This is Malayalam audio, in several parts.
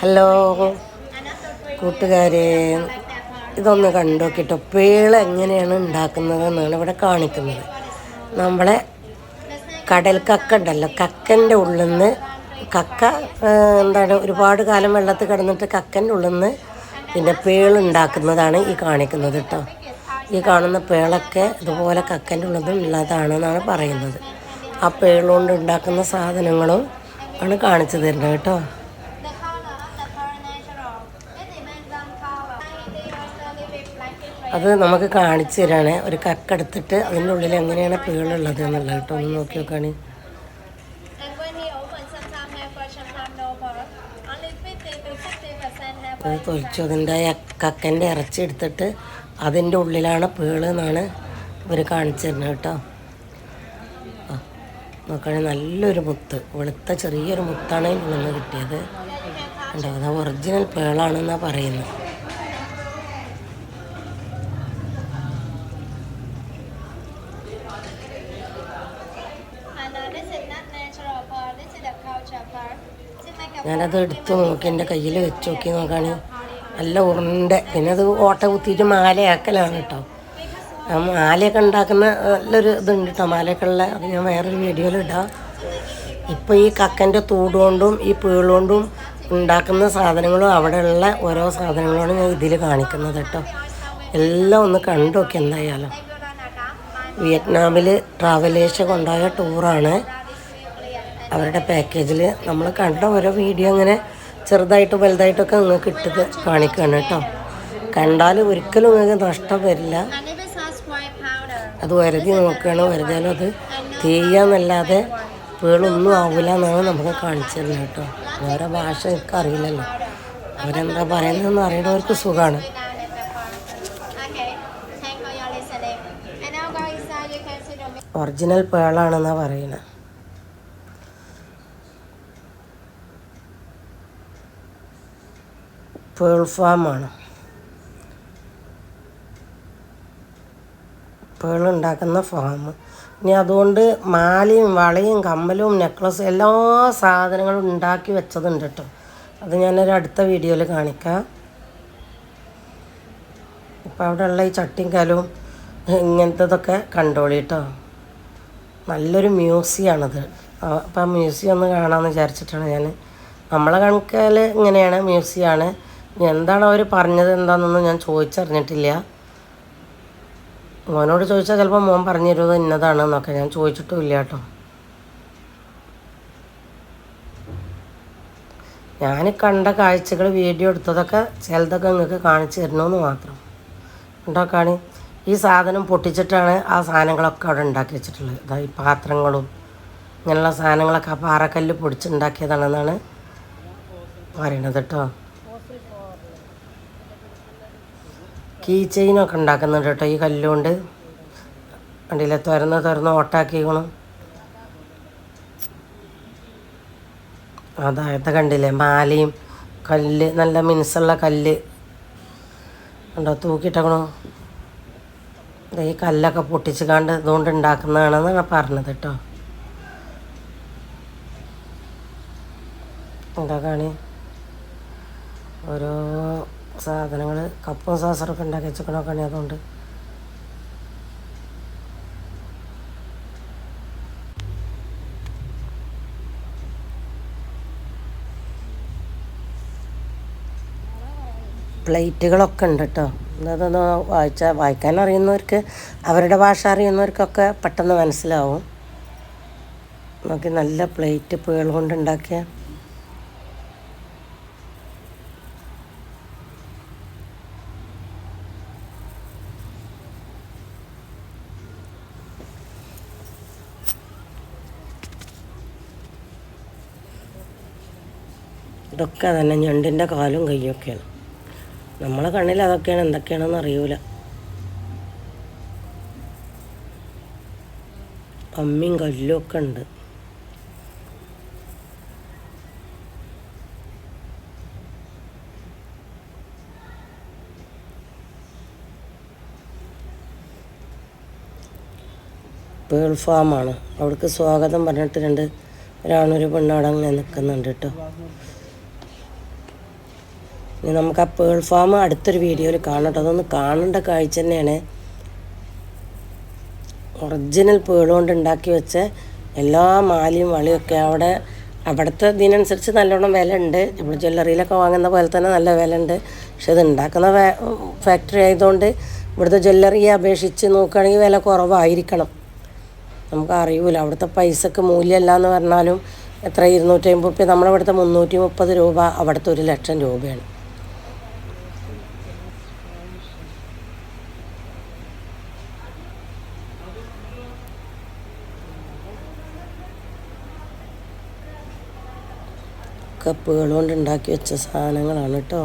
ഹലോ കൂട്ടുകാരെ ഇതൊന്ന് കണ്ടോക്കിട്ടോ പേൾ എങ്ങനെയാണ് ഉണ്ടാക്കുന്നത് എന്നാണ് ഇവിടെ കാണിക്കുന്നത്. നമ്മളെ കടൽ കക്ക ഉണ്ടല്ലോ കക്കന്റെ ഉള്ളിൽ നിന്ന് കക്ക എന്താണ് ഒരുപാട് കാലം വെള്ളത്തിൽ കിടന്നിട്ട് കക്കന്റെ ഉള്ളിൽ നിന്ന് പിന്നെ പേളുണ്ടാക്കുന്നതാണ് ഈ കാണിക്കുന്നത് കേട്ടോ. ഈ കാണുന്ന പേളൊക്കെ ഇതുപോലെ കക്കന്റെ ഉള്ളിൽ ഉള്ളതാണ് ഉള്ളതാണെന്നാണ് പറയുന്നത്. ആ പേളുകൊണ്ട് ഉണ്ടാക്കുന്ന സാധനങ്ങളും ആണ് കാണിച്ചു തരുന്നത് കേട്ടോ. അത് നമുക്ക് കാണിച്ചു തരാണ്. ഒരു കക്കെടുത്തിട്ട് അതിന്റെ ഉള്ളിൽ എങ്ങനെയാണ് പേളുള്ളത് എന്നുള്ളത് കേട്ടോ. ഒന്ന് നോക്കി നോക്കാണ്. And when he opens, sometimes have for sometimes no pearl. Only 50 to 60 percent have അത് തൊലിച്ചു അതിന്റെ കക്കന്റെ ഇറച്ചി എടുത്തിട്ട് അതിന്റെ ഉള്ളിലാണ് പേൾ എന്നാണ് ഇവർ കാണിച്ചു തരുന്നത് കേട്ടോ. നോക്കുകയാണെങ്കിൽ നല്ലൊരു മുത്ത്. വെളുത്ത ചെറിയൊരു മുത്താണ് ഇതിൽ നിന്ന് കിട്ടിയത്. ഉണ്ടോ അത് ഒറിജിനൽ പേളാണെന്നാണ് പറയുന്നത്. ഞാനത് എടുത്തു നോക്കി എന്റെ കയ്യിൽ വെച്ച് നോക്കി നോക്കാണ്. നല്ല ഉരുണ്ട. പിന്നെ അത് ഓട്ട കുത്തിയിട്ട് മാലയാക്കലാണ് കേട്ടോ ആ മാലയൊക്കെ ഉണ്ടാക്കുന്ന നല്ലൊരു ഇതുണ്ട് കേട്ടോ മാലയൊക്കെ ഉള്ള. അത് ഞാൻ വേറൊരു വീഡിയോയിൽ ഇടാം. ഇപ്പോൾ ഈ കക്കന്റെ തൂടുകൊണ്ടും ഈ പീളുകൊണ്ടും ഉണ്ടാക്കുന്ന സാധനങ്ങളും അവിടെയുള്ള ഓരോ സാധനങ്ങളാണ് ഞാൻ ഇതിൽ കാണിക്കുന്നത് കേട്ടോ എല്ലാം ഒന്ന് കണ്ടു നോക്കി എന്തായാലും. വിയറ്റ്നാമിൽ ട്രാവലേഴ്സ് കൊണ്ടുപോയ ടൂറാണ് അവരുടെ പാക്കേജിൽ നമ്മൾ കണ്ട ഓരോ വീഡിയോ അങ്ങനെ ചെറുതായിട്ടും വലുതായിട്ടൊക്കെ നിങ്ങൾക്ക് ഇട്ടത് കാണിക്കുകയാണ് കേട്ടോ. കണ്ടാൽ ഒരിക്കലും നിങ്ങൾക്ക് നഷ്ടം വരില്ല. അത് വരുതി നോക്കുകയാണ് വരുതാലും അത് തീയാന്നല്ലാതെ പേളൊന്നും ആവില്ല എന്നാണ് നമുക്ക് കാണിച്ചു തരുന്നത് കേട്ടോ. വേറെ ഭാഷ എനിക്ക് അറിയില്ലല്ലോ. അവരെന്താ പറയുന്നതെന്ന് അറിയണവർക്ക് സുഖമാണ് ഒറിജിനൽ പേളാണെന്നാണ് for പേൾ ഫാമാണ്. പേൾ ഉണ്ടാക്കുന്ന ഫാം. ഇനി അതുകൊണ്ട് മാലയും വളയും കമ്മലും നെക്ലസ് എല്ലാ സാധനങ്ങളും ഉണ്ടാക്കി വെച്ചതുണ്ട് കേട്ടോ. അത് ഞാനൊരു അടുത്ത വീഡിയോയിൽ കാണിക്കാം. ഇപ്പം അവിടെ ഉള്ള ഈ ചട്ടിയും കലവും ഇങ്ങനത്തതൊക്കെ കണ്ടോളി കേട്ടോ. നല്ലൊരു മ്യൂസിയമാണത് അപ്പം ആ മ്യൂസിയം ഒന്ന് കാണാമെന്ന് വിചാരിച്ചിട്ടാണ് ഞാൻ. നമ്മളെ കണക്കാൽ ഇങ്ങനെയാണ് മ്യൂസിയമാണ് എന്താണ് അവർ പറഞ്ഞത് എന്താണെന്നൊന്നും ഞാൻ ചോദിച്ചറിഞ്ഞിട്ടില്ല. മോനോട് ചോദിച്ചാൽ ചിലപ്പോൾ മോൻ പറഞ്ഞു തരുന്നത് ഇന്നതാണ് എന്നൊക്കെ ഞാൻ ചോദിച്ചിട്ടും ഇല്ല കേട്ടോ. ഞാൻ കണ്ട കാഴ്ചകൾ വീഡിയോ എടുത്തതൊക്കെ ചിലതൊക്കെ നിങ്ങൾക്ക് കാണിച്ചു തരണമെന്ന് മാത്രം. ഉണ്ടാക്കാണ് ഈ സാധനം പൊട്ടിച്ചിട്ടാണ് ആ സാധനങ്ങളൊക്കെ അവിടെ ഉണ്ടാക്കി വെച്ചിട്ടുള്ളത്. അതായത് ഈ പാത്രങ്ങളും ഇങ്ങനെയുള്ള സാധനങ്ങളൊക്കെ ആ പാറക്കല്ല് പൊടിച്ചുണ്ടാക്കിയതാണെന്നാണ് പറയണത് കേട്ടോ. കീ ചെയിനൊക്കെ ഉണ്ടാക്കുന്നുണ്ട് കേട്ടോ. ഈ കല്ലുകൊണ്ട് കണ്ടില്ല? തുറന്ന് തുറന്ന് ഓട്ടാക്കിക്കണം അതായത് കണ്ടില്ലേ? മാലയും കല്ല് നല്ല മിനുസുള്ള കല്ല്. ഉണ്ടോ തൂക്കിയിട്ടേക്കണോ. ഈ കല്ലൊക്കെ പൊട്ടിച്ച് കണ്ട് ഇതുകൊണ്ട് ഉണ്ടാക്കുന്നതാണെന്നാണ് പറഞ്ഞത് കേട്ടോ. എന്താ കാണി? ഓരോ സാധനങ്ങൾ കപ്പും സാസറൊക്കെ ഉണ്ടാക്കി വെച്ചേക്കണൊക്കെ അതുകൊണ്ട്. പ്ലേറ്റുകളൊക്കെ ഉണ്ട് കേട്ടോ അതൊന്ന് വായിച്ചാൽ വായിക്കാൻ അറിയുന്നവർക്ക് അവരുടെ ഭാഷ അറിയുന്നവർക്കൊക്കെ പെട്ടെന്ന് മനസ്സിലാവും. നോക്കി നല്ല പ്ലേറ്റ് പേൾ കൊണ്ടുണ്ടാക്കിയ ഇതൊക്കെ തന്നെ ഞണ്ടിന്റെ കാലും കൈയൊക്കെയാണ് നമ്മളെ കണ്ണിൽ അതൊക്കെയാണ് എന്തൊക്കെയാണെന്ന് അറിയൂല. അമ്മിയും കല്ലും ഒക്കെ ഉണ്ട്. പേൾ ഫാമാണ്. അവിടേക്ക് സ്വാഗതം പറഞ്ഞിട്ട് രണ്ട് ഒരാണൊരു പെണ്ണവിടെ അങ്ങനെ നിൽക്കുന്നുണ്ട് കേട്ടോ. ഇനി നമുക്ക് ആ പേൾ ഫാം അടുത്തൊരു വീഡിയോയിൽ കാണട്ടോ അതൊന്ന് കാണേണ്ട കാഴ്ച തന്നെയാണ്. ഒറിജിനൽ പേൾ കൊണ്ട് ഉണ്ടാക്കി വെച്ച എല്ലാ മാലയും വളിയൊക്കെ അവിടെ അവിടുത്തെ ഇതിനനുസരിച്ച് നല്ലോണം വില ഉണ്ട്. നമ്മൾ ജ്വല്ലറിയിലൊക്കെ വാങ്ങുന്ന പോലെ തന്നെ നല്ല വില ഉണ്ട്. പക്ഷെ ഇത് ഉണ്ടാക്കുന്ന ഫാക്ടറി ആയതുകൊണ്ട് ഇവിടുത്തെ ജ്വല്ലറിയെ അപേക്ഷിച്ച് നോക്കുകയാണെങ്കിൽ വില കുറവായിരിക്കണം. നമുക്ക് അറിയൂല. അവിടുത്തെ പൈസക്ക് മൂല്യമല്ല എന്ന് പറഞ്ഞാലും എത്ര? ഇരുന്നൂറ്റി അമ്പത് രൂപ നമ്മളിവിടുത്തെ മുന്നൂറ്റി മുപ്പത് രൂപ അവിടുത്തെ ഒരു ലക്ഷം രൂപയാണ്. കപ്പുകൾ കൊണ്ട് ഉണ്ടാക്കി വെച്ച സാധനങ്ങളാണ് കേട്ടോ.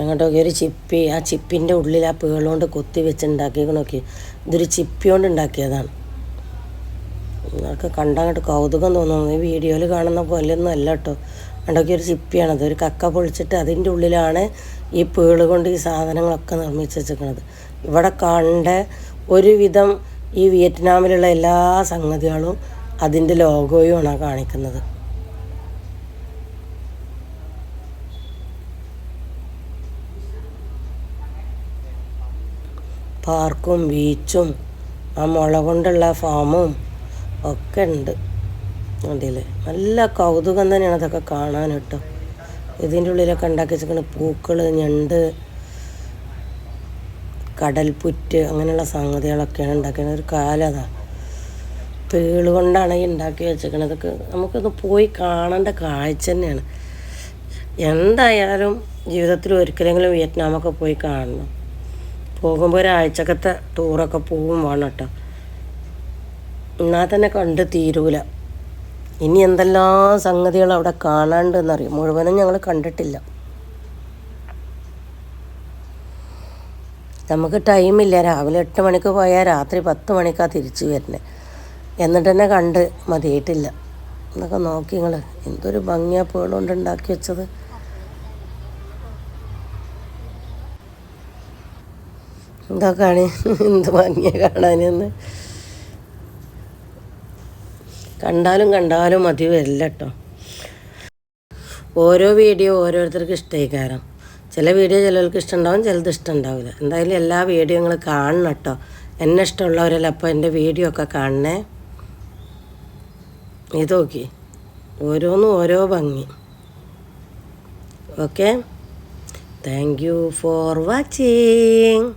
അങ്ങോട്ടൊക്കെ ഒരു ചിപ്പി ആ ചിപ്പിന്റെ ഉള്ളിൽ ആ പേളുകൊണ്ട് കൊത്തി വെച്ച് നോക്കി ഇതൊരു ചിപ്പി കൊണ്ട് ഉണ്ടാക്കിയതാണ്. നിങ്ങൾക്ക് കണ്ടങ്ങോട്ട് കൗതുകം തോന്നുന്നു ഈ വീഡിയോയിൽ കാണുന്ന പോലെയൊന്നും അല്ല കേട്ടോ അണ്ടൊക്കെ ഒരു ചിപ്പിയാണത് ഒരു കക്ക പൊളിച്ചിട്ട് അതിന്റെ ഉള്ളിലാണ് ഈ പേൾ കൊണ്ട് ഈ സാധനങ്ങളൊക്കെ നിർമ്മിച്ച് വെച്ചിരിക്കുന്നത് ഇവിടെ കണ്ട ഒരുവിധം ഈ വിയറ്റ്നാമിലുള്ള എല്ലാ സംഗതികളും അതിന്റെ ലോഗോയുമാണ് കാണിക്കുന്നത്. പാർക്കും ബീച്ചും ആ മുള കൊണ്ടുള്ള ഫാമും ഒക്കെ ഉണ്ട് കണ്ടില്ലേ നല്ല കൗതുകം തന്നെയാണ് അതൊക്കെ കാണാൻ കേട്ടോ. ഇതിന്റെ ഉള്ളിലൊക്കെ ഉണ്ടാക്കി വെച്ചിരിക്കുന്ന പൂക്കൾ ഞണ്ട് കടൽപ്പുറ്റ് അങ്ങനെയുള്ള സംഗതികളൊക്കെയാണ് ഉണ്ടാക്കുന്നത് ഒരു കാലതാണ് തേൾ കൊണ്ടാണ് ഈ ഉണ്ടാക്കി വെച്ചേക്കണത് ഇതൊക്കെ നമുക്കൊന്ന് പോയി കാണേണ്ട കാഴ്ച തന്നെയാണ്. എന്തായാലും ജീവിതത്തിൽ ഒരിക്കലെങ്കിലും വിയറ്റ്നാമൊക്കെ പോയി കാണണം. പോകുമ്പോൾ ഒരാഴ്ചക്കത്തെ ടൂറൊക്കെ പോവും വേണം കേട്ടോ. എന്നാൽ തന്നെ കണ്ട് തീരൂല. ഇനി എന്തെല്ലാം സംഗതികൾ അവിടെ കാണാണ്ടെന്നറിയും? മുഴുവനും ഞങ്ങൾ കണ്ടിട്ടില്ല. നമുക്ക് ടൈമില്ല രാവിലെ എട്ട് മണിക്ക് പോയാൽ രാത്രി പത്ത് മണിക്കാണ് തിരിച്ചു വരുന്നത് എന്നിട്ട് തന്നെ കണ്ട് മതിയായിട്ടില്ല. എന്നൊക്കെ നോക്കി നിങ്ങൾ എന്തൊരു ഭംഗിയാ പേളുകൊണ്ട് ഉണ്ടാക്കി വെച്ചത്. എന്തൊക്കെയാണ് എന്ത് ഭംഗിയാ കാണാനെന്ന്. കണ്ടാലും കണ്ടാലും മതി വരില്ല കേട്ടോ. ഓരോ വീഡിയോ ഓരോരുത്തർക്ക് ഇഷ്ടമായിക്കാരം. ചില വീഡിയോ ചിലർക്ക് ഇഷ്ടമുണ്ടാവും ചിലത് ഇഷ്ടമുണ്ടാവില്ല. എന്തായാലും എല്ലാ വീഡിയോ നിങ്ങൾ കാണണം കേട്ടോ. എന്നെ ഇഷ്ടമുള്ളവരല്ല അപ്പോൾ എന്റെ വീഡിയോ ഒക്കെ കാണണേ. ഇത് നോക്കി. ഓരോന്നും ഓരോ ഭംഗി. Okay? Thank you for watching